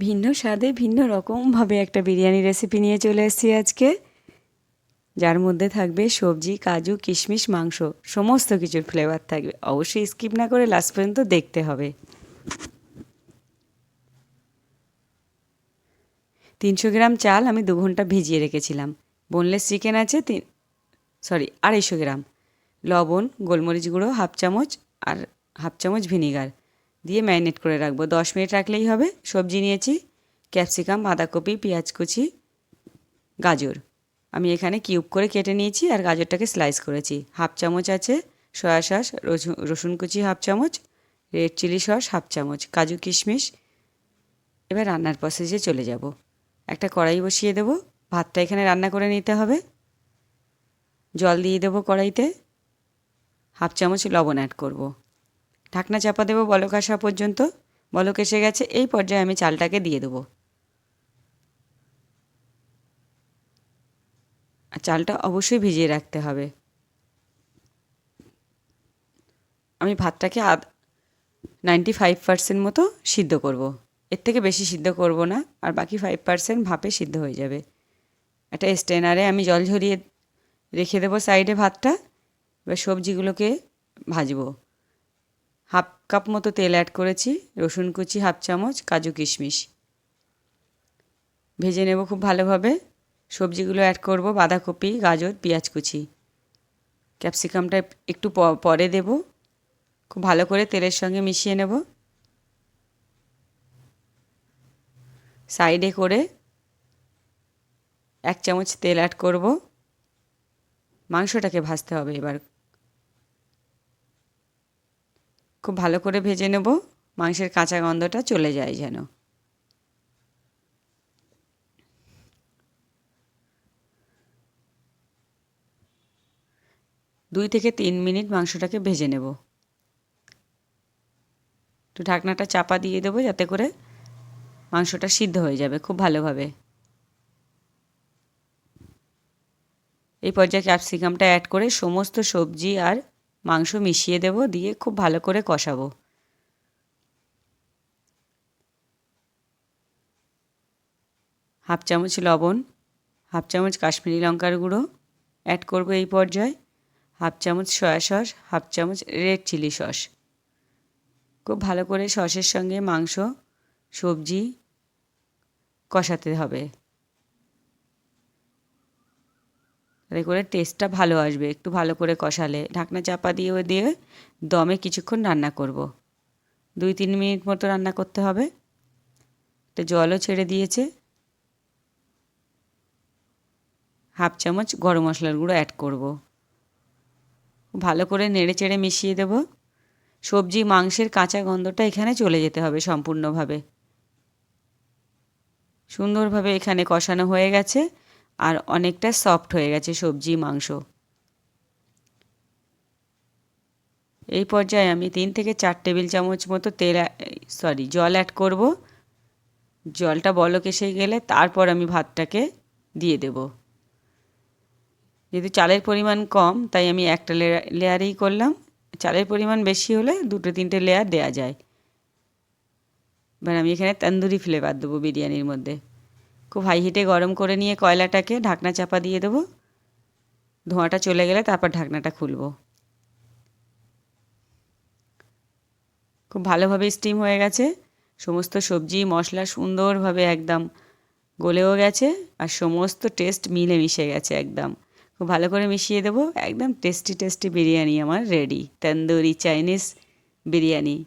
ভিন্ন স্বাদে ভিন্ন রকমভাবে একটা বিরিয়ানি রেসিপি নিয়ে চলে এসেছি আজকে। যার মধ্যে থাকবে সবজি, কাজু, কিশমিশ, মাংস, সমস্ত কিছুর ফ্লেভার থাকবে। অবশ্যই স্কিপ না করে লাস্ট পর্যন্ত দেখতে হবে। তিনশো গ্রাম চাল আমি দু ঘণ্টা ভিজিয়ে রেখেছিলাম। বোনলেস চিকেন আছে তিন সরি আড়াইশো গ্রাম। লবণ, গোলমরিচ গুঁড়ো, হাফ চামচ আর হাফ চামচ ভিনিগার দিয়ে ম্যারিনেট করে রাখব। দশ মিনিট রাখলেই হবে। সবজি নিয়েছি, ক্যাপসিকাম, বাঁধাকপি, পেঁয়াজ কুচি, গাজর। আমি এখানে কিউব করে কেটে নিয়েছি আর গাজরটাকে স্লাইস করেছি। হাফ চামচ আছে সয়া সস রসুন কুচি হাফ চামচ, রেড চিলি সস হাফ চামচ, কাজু কিশমিশ। এবার রান্নার প্রসেসে চলে যাব। একটা কড়াই বসিয়ে দেবো। ভাতটা এখানে রান্না করে নিতে হবে। জল দিয়ে দেবো কড়াইতে। হাফ চামচ লবণ অ্যাড করব। ঢাকনা চাপা দেবো, বলক আসা পর্যন্ত। বলক এসে গেছে, এই পর্যায়ে আমি চালটাকে দিয়ে দেবো। আর চালটা অবশ্যই ভিজিয়ে রাখতে হবে। আমি ভাতটাকে আধ নাইনটি ফাইভ পার্সেন্ট মতো সিদ্ধ করব। এর থেকে বেশি সিদ্ধ করব না, আর বাকি ফাইভ পার্সেন্ট ভাপে সিদ্ধ হয়ে যাবে। একটা স্টেনারে আমি জল ঝরিয়ে রেখে দেবো সাইডে ভাতটা। এবার সবজিগুলোকে ভাজবো। হাফ কাপ মতো তেল অ্যাড করেছি, রসুন কুচি, হাফ চামচ, কাজু কিশমিশ। ভেজে নেব খুব ভালোভাবে। সবজিগুলো অ্যাড করব, বাঁধাকপি, গাজর, পেঁয়াজ কুচি। ক্যাপসিকামটা একটু পরে দেব। খুব ভালো করে তেলের সঙ্গে মিশিয়ে নেব। সাইডে করে এক চামচ তেল অ্যাড করব। মাংসটাকে ভাজতে হবে এবার। খুব ভালো করে ভেজে নেব। মাংসের কাঁচা গন্ধটা চলে যায় যেন। দুই থেকে তিন মিনিট মাংসটাকে ভেজে নেব। একটু ঢাকনাটা চাপা দিয়ে দেবো যাতে করে মাংসটা সিদ্ধ হয়ে যাবে খুব ভালোভাবে। এই পর্যায়ে ক্যাপসিকামটা অ্যাড করে সমস্ত সবজি আর মাংস মিশিয়ে দেব, দিয়ে খুব ভালো করে কষাবো। হাফ চামচ লবণ, হাফ চামচ কাশ্মীরি লঙ্কার গুঁড়ো অ্যাড করব এই পর্যায়ে। হাফ চামচ সয়া সস হাফ চামচ রেড চিলি সস খুব ভালো করে সসের সঙ্গে মাংস, সবজি কষাতে হবে। তাতে করে টেস্টটা ভালো আসবে। একটু ভালো করে কষালে, ঢাকনা চাপা দিয়ে দিয়ে দমে কিছুক্ষণ রান্না করব। দুই তিন মিনিট মতো রান্না করতে হবে। একটা জলও ছেড়ে দিয়েছে। হাফ চামচ গরম মশলার গুঁড়ো অ্যাড করব। ভালো করে নেড়ে চেড়ে মিশিয়ে দেব। সবজি, মাংসের কাঁচা গন্ধটা এখানে চলে যেতে হবে সম্পূর্ণভাবে। সুন্দরভাবে এখানে কষানো হয়ে গেছে। আর অনেকটা সফট হয়ে গেছে সবজি, মাংস। এই পর্যায়ে আমি তিন থেকে চার টেবিল চামচ মতো তেল সরি জল অ্যাড করব। জলটা বলক এসে গেলে তারপর আমি ভাতটাকে দিয়ে দেব। যেহেতু চালের পরিমাণ কম, তাই আমি একটা লেয়ারেই করলাম। চালের পরিমাণ বেশি হলে দুটো তিনটে লেয়ার দেওয়া যায়। এবার আমি এখানে তন্দুরি ফ্লেভার দেবো বিরিয়ানির মধ্যে। খুব হাই হিটে গরম করে নিয়ে কয়লাটাকে ঢাকনা চাপা দিয়ে দেবো। ধোঁয়াটা চলে গেলে তারপর ঢাকনাটা খুলব। খুব ভালোভাবে স্টিম হয়ে গেছে। সমস্ত সবজি, মশলা সুন্দরভাবে একদম গলেও গেছে আর সমস্ত টেস্ট মিলে মিশে গেছে একদম। খুব ভালো করে মিশিয়ে দেবো। একদম টেস্টি টেস্টি বিরিয়ানি আমার রেডি তন্দুরি চাইনিজ বিরিয়ানি।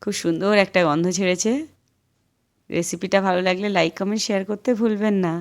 খুব সুন্দর একটা গন্ধ ছেড়েছে। রেসিপিটা ভালো লাগলে লাইক কমেন্ট শেয়ার করতে ভুলবেন না।